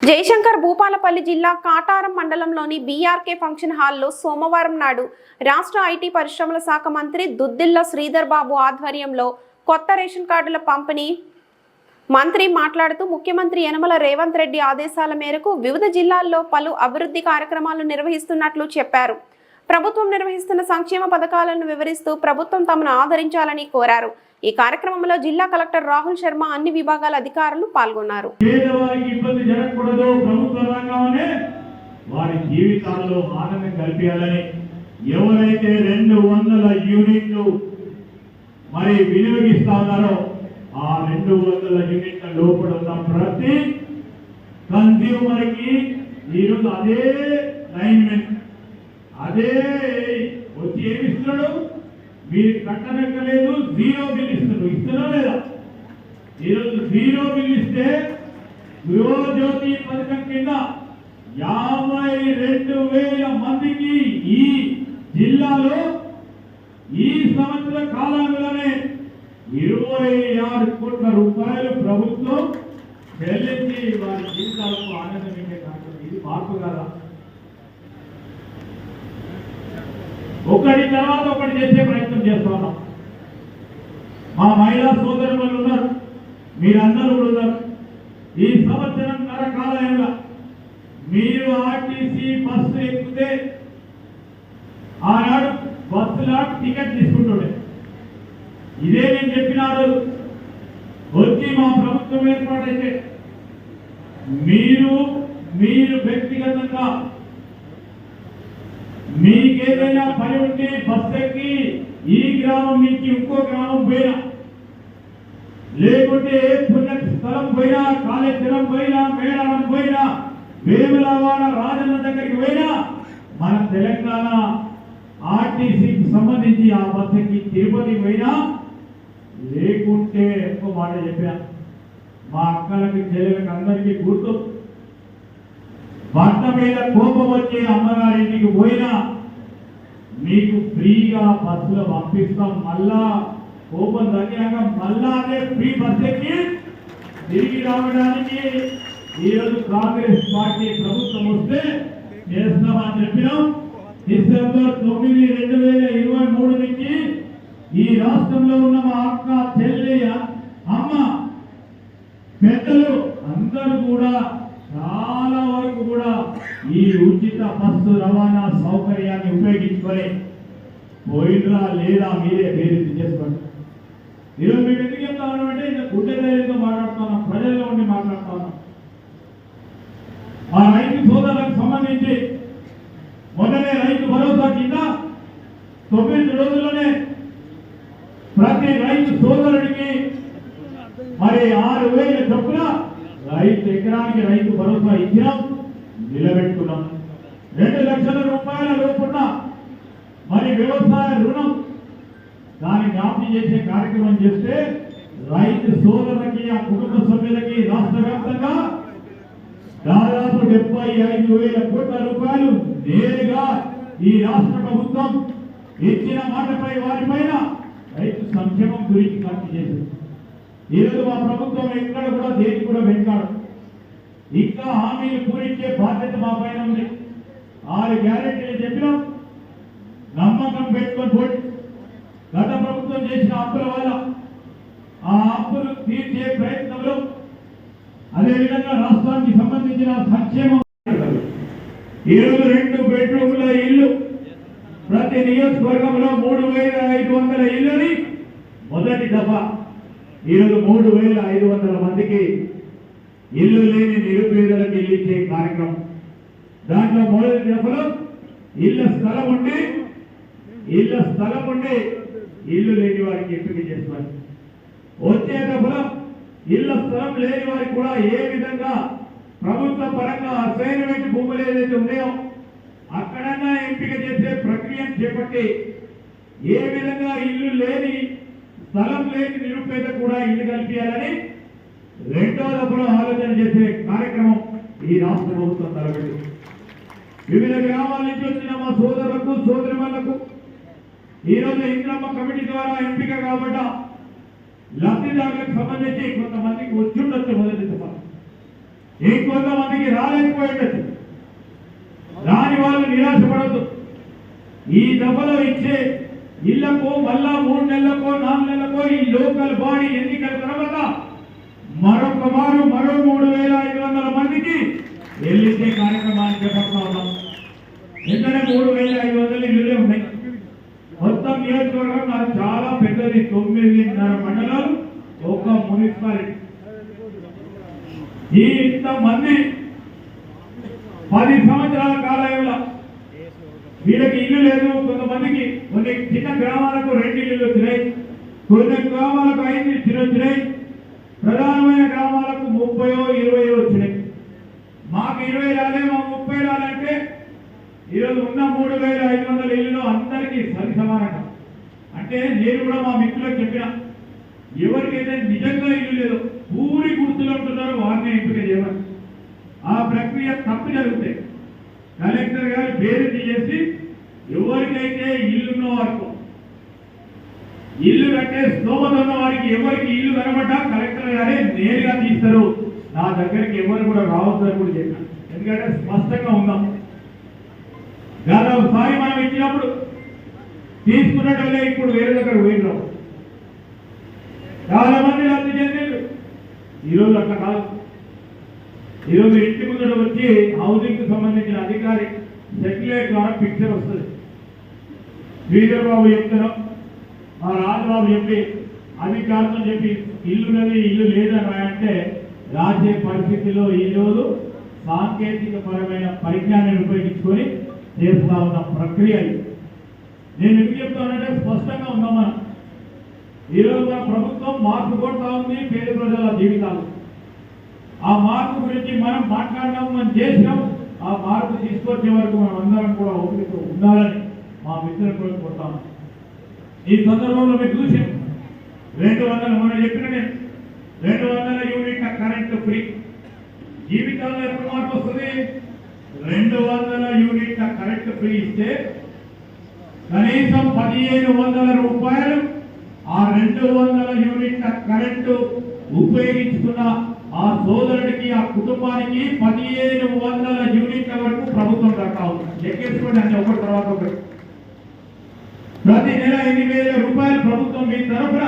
జయశంకర్ భూపాలపల్లి జిల్లా కాటారం మండలంలోని BRK function హాల్లో సోమవారం నాడు రాష్ట్ర ఐటీ పరిశ్రమల శాఖ మంత్రి దుద్దిల్ల శ్రీధర్ బాబు ఆధ్వర్యంలో కొత్త రేషన్ కార్డుల పంపిణీ మంత్రి మాట్లాడుతూ ముఖ్యమంత్రి యనమల రేవంత్ రెడ్డి ఆదేశాల మేరకు వివిధ జిల్లాల్లో పలు అభివృద్ధి కార్యక్రమాలు నిర్వహిస్తున్నట్లు చెప్పారు. ప్రభుత్వం నిర్వహిస్తున్న సంక్షేమ పథకాలను వివరిస్తూ ప్రభుత్వం తమను ఆదరించాలని కోరారు. ఈ కార్యక్రమంలో జిల్లా కలెక్టర్ రాహుల్ శర్మ అన్ని విభాగాల అధికారులు పాల్గొన్నారు. పేదవారికి ఇబ్బంది జరగకూడదు వారి జీవితాల్లో ఆనందం కల్పించాలని ఎవరైతే రెండు వందల యూనిట్లు మరి వినియోగిస్తా ఉన్నారో ఆ రెండు వందల యూనిట్ల లోపల ఉన్న ప్రతి కన్స్యూమర్కి ఈరోజు అదే లైన్మెంట్ అదే వచ్చి ఏమి మీరు కట్టనక్కలేదు జీరో బిల్ ఇస్తున్నాడు ఇస్తున్నా లేదా? ఈరోజు జీరో బిల్ ఇస్తే గృహజ్యోతి పథకం కింద యాభై రెండు వేల మందికి ఈ జిల్లాలో ఈ సంవత్సర కాలంలోనే ఇరవై ఆరు కోట్ల రూపాయలు ప్రభుత్వం చెల్లించి వారి జీవితాలకు ఆనందమించే కార్యక్రమం. ఇది మార్పు కదా? ఒకటి తర్వాత ఒకటి చేసే ప్రయత్నం చేస్తా ఉన్నాం. మా మహిళా సోదరులు ఉన్నారు మీరందరూ కూడా ఉన్నారు. ఈ సంవత్సరం కాలంగా మీరు ఆర్టీసీ బస్సు ఎక్కితే ఆనాడు బస్సులా టికెట్ తీసుకుంటుండే. ఇదే నేను చెప్పినాడు వచ్చి మా ప్రభుత్వం ఏర్పాటైతే మీరు మీరు వ్యక్తిగతంగా మీకేదైనా పని ఉంటే బస్ ఎక్కి ఈ గ్రామం నుంచి ఇంకో గ్రామం పోయినా. లేకుంటే పుణ్య స్థలం పోయినా కాళేశ్వరం పోయినా మేడారం పోయినా వేములవాడ రాజన్న దగ్గరికి పోయినా మన తెలంగాణ ఆర్టీసీకి సంబంధించి ఆ బస్ ఎక్కి తిరుపతి పోయినా లేకుంటే ఎక్కువ మాట చెప్పా మా అక్కలకి చెల్లెలకి అందరికీ గుర్తు. భర్త మీద కోపం వచ్చే అమ్మగారింటికి పోయినా మీకు ఫ్రీగా బస్సులు పంపిస్తాం. మళ్ళా కోపం తగ్గాక మళ్ళా అదే ఫ్రీ బస్ ఎక్కి తిరిగి రావడానికి ఈరోజు కాంగ్రెస్ పార్టీ ప్రభుత్వం వస్తే చేస్తామని చెప్పినాం. డిసెంబర్ తొమ్మిది రెండు వేల ఇరవై మూడు నుంచి ఈ రాష్ట్రంలో ఉన్న మా అక్క చెల్లి అమ్మ పెద్దలు అందరూ కూడా చాలా వరకు కూడా ఈ ఉచిత బస్సు రవాణా సౌకర్యాన్ని ఉపయోగించుకొని పోయిందా లేదా మీరే మీరు చేసుకోండి. ఈరోజు మేము ఎందుకు చెప్తా ఉన్నామంటే ఇంకా గుడ్డ ధైర్యంతో మాట్లాడుతున్నాం ప్రజల్లో ఉండి మాట్లాడుతున్నాం. ఆ రైతు సోదరులకు సంబంధించి మొన్ననే రైతు భరోసా కింద తొమ్మిది రోజుల్లోనే ప్రతి రైతు సోదరుడికి మరి ఆరు వేల చొప్పున రైతు ఎకరానికి రైతు భరోసా ఇచ్చినాం నిలబెట్టుకున్నాం. రెండు లక్షల రూపాయల లోపున్న మరి వ్యవసాయ రుణం దాన్ని జ్ఞాపకం చేసే కార్యక్రమం చేస్తే రైతు సోదరులకి ఆ కుటుంబ సభ్యులకి రాష్ట్ర వ్యాప్తంగా దాదాపు డెబ్బై ఐదు వేల కోట్ల రూపాయలు నేరుగా ఈ రాష్ట్ర ప్రభుత్వం ఇచ్చిన మాటపై వారిపైన రైతు సంక్షేమం గురించి ఖర్చు చేసింది. ఈరోజు మా ప్రభుత్వం ఎక్కడ కూడా దేనికి కూడా వెంటాడు ఇంకా హామీలు పూరించే బాధ్యత మా పైన ఉంది. ఆరు గ్యారెంటీలు చెప్పినాం. నమ్మకం పెట్టుకొని పోటీ గత ప్రభుత్వం చేసిన అప్పుల వల్ల ఆ అప్పులు తీర్చే ప్రయత్నంలో అదేవిధంగా రాష్ట్రానికి సంబంధించిన సంక్షేమం ఈరోజు రెండు బెడ్రూమ్ల ఇల్లు ప్రతి నియోజకవర్గంలో మూడు వేల ఐదు వందల ఇల్లుని మొదటి దఫా ఈరోజు మూడు వేల ఐదు వందల మందికి ఇల్లు లేని నిరుపేదలకు ఇల్లు ఇచ్చే కార్యక్రమం. దాంట్లో మొదటి దఫలో ఇళ్ళ స్థలం ఉండి ఇళ్ళ స్థలం ఉండి ఇల్లు లేని వారికి ఎంపిక చేస్తున్నారు వచ్చే దఫలో ఇళ్ళ స్థలం లేని వారికి కూడా ఏ విధంగా ప్రభుత్వ పరంగా అసైన్మెంట్ భూములు ఏదైతే ఉన్నాయో అక్కడన్నా ఎంపిక చేసే ప్రక్రియను చేపట్టి ఏ విధంగా ఇల్లు లేని స్థలం లేని నిరుపేద కూడా ఇల్లు కల్పించాలని రెండో దఫలో ఆలోచన చేసే కార్యక్రమం ఈ రాష్ట్ర ప్రభుత్వం తలపెట్టింది. వివిధ గ్రామాల నుంచి వచ్చిన మా సోదరులకు సోదరిమణులకు ఈరోజు ఇంద్రమ్మ కమిటీ ద్వారా ఎంపిక కాబట్ట లబ్ధిదారులకు సంబంధించి కొంతమందికి వచ్చి ఉండొచ్చు మొదటి దఫా. ఇంకొంతమందికి రాలేకపోయిండొచ్చు. రాని వాళ్ళు నిరాశపడద్దు. ఈ దెబ్బలో ఇచ్చే ఇళ్ళకు మళ్ళా మూడు నెలలకో నాలుగు నెలలకో ఈ లోకల్ బాడీ ఎన్నికల తర్వాత మరొక మారు మరో మూడు వేల ఐదు వందల మందికి ఎల్లిసే కార్యక్రమాన్ని చేపడతా ఉన్నాం. ఎందుకంటే మూడు వేల ఐదు వందలు ఇల్లులే ఉన్నాయి. చాలా తొమ్మిదిన్నర మండలం ఒక మున్సిపాలిటీ. ఈ ఇంతమంది పది సంవత్సరాల కాలంలో వీళ్ళకి ఇల్లు లేదు కొంతమందికి కొన్ని చిన్న గ్రామాలకు రెండు ఇల్లు వచ్చినాయి కొన్ని గ్రామాలకు ఐదు ఇల్లు వచ్చినాయి ప్రధానమైన గ్రామాలకు ముప్పై ఇరవై వచ్చినాయి. మాకు ఇరవై రాలే మా ముప్పై రాలంటే ఈరోజు ఉన్న మూడు వేల ఐదు వందల ఇల్లులో అందరికీ సరి సమానంగా. అంటే నేను కూడా మా మిత్రులకు చెప్పిన ఎవరికైతే నిజంగా ఇల్లు లేదో పూరి గుర్తులు ఉంటున్నారో వారిని ఎంపిక చేయమని. ఆ ప్రక్రియ తప్పు జరుగుతాయి. కలెక్టర్ గారు పేరు తీసేసి ఎవరికైతే ఇల్లున్న వారికి ఇల్లు కట్టే స్తోమత ఉన్న వారికి ఎవరికి ఇల్లు కనబడ్డా కలెక్టర్ గారే నేరుగా తీస్తారు. నా దగ్గరికి ఎవరు కూడా రావద్దని కూడా చెప్పాను. ఎందుకంటే స్పష్టంగా ఉందాం. గతసారి మనం ఇచ్చినప్పుడు తీసుకున్నట్లే ఇప్పుడు వేరే దగ్గర పోయిన. చాలా మంది రద్దు చెందారు ఈరోజు అట్లా కాదు. ఈరోజు ఇంటి ముందర వచ్చి హౌసింగ్ సంబంధించిన అధికారి సెటిలైట్ ద్వారా పిక్చర్ వస్తుంది. శ్రీధర్ బాబు చెప్తారు మా రాజబాబు చెప్పి అధికారులు చెప్పి ఇల్లున్నది ఇల్లు లేదని అంటే రాసే పరిస్థితిలో ఈ సాంకేతిక పరమైన పరిజ్ఞానాన్ని ఉపయోగించుకొని చేస్తా ఉన్న ప్రక్రియ ఇది. నేను ఎందుకు చెప్తానంటే స్పష్టంగా ఉందాం ఈరోజు మన ప్రభుత్వం మార్పు కొడతా ఉంది పేద ప్రజల జీవితాలు. ఆ మార్పు గురించి మనం మాట్లాడినాం మనం చేసినాం. ఆ మార్పు తీసుకొచ్చే వరకు మనం అందరం కూడా ఓపిక ఉండాలని మా మిత్రులు కూడా కొడతాము ఈ సందర్భంలో మీరు చూసాం రెండు వందల మనం చెప్పిన నేను. రెండు వందల యూనిట్ల కరెంట్ ఫ్రీ. జీవితాల్లో ఎప్పుడు మార్పు వస్తుంది? రెండు వందల యూనిట్ల కరెంట్ ఫ్రీ ఇస్తే కనీసం పదిహేను వందల రూపాయలు ఆ రెండు వందల యూనిట్ల కరెంటు ఉపయోగించుకున్న ఆ సోదరుడికి ఆ కుటుంబానికి పదిహేను వందల యూనిట్ల వరకు ప్రభుత్వం కడతా లెక్కేసుకోండి అంటే ఒకటి తర్వాత ఒకటి. ప్రతి నెల ఎన్ని వేల రూపాయలు ప్రభుత్వం మీ తరఫున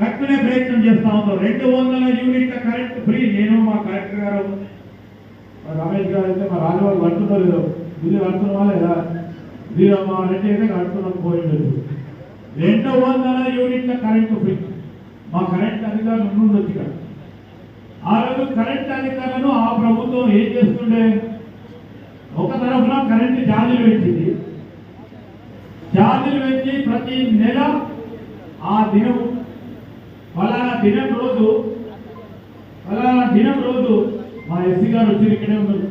కట్టుకునే ప్రయత్నం చేస్తా ఉందో. రెండు వందల యూనిట్ల కరెంట్ ఫ్రీ. నేను మా కలెక్టర్ గారు రమేష్ గారు అయితే మా రాజవాళ్ళు కడుతుందో లేదో బిల్లు కడుతున్నావా లేదా? మీరు మా రెడ్డి కడుతున్నాం పోయింది రెండు వందల యూనిట్ల కరెంటు ఫ్రీ మా కరెంట్ అధికారులు ఉండొచ్చు ఇక్కడ ఆ రోజు కరెంట్ అధికారులను ఆ ప్రభుత్వం ఏం చేస్తుండే? ఒక తరఫున కరెంటు ఛార్జీలు పెంచింది. ఛార్జీలు పెంచి ప్రతి నెల ఆ దినం ఫలానా దినం రోజు ఫలానా దినం రోజు మా ఎస్సీ గారు వచ్చి ఇక్కడే ఉన్నారు.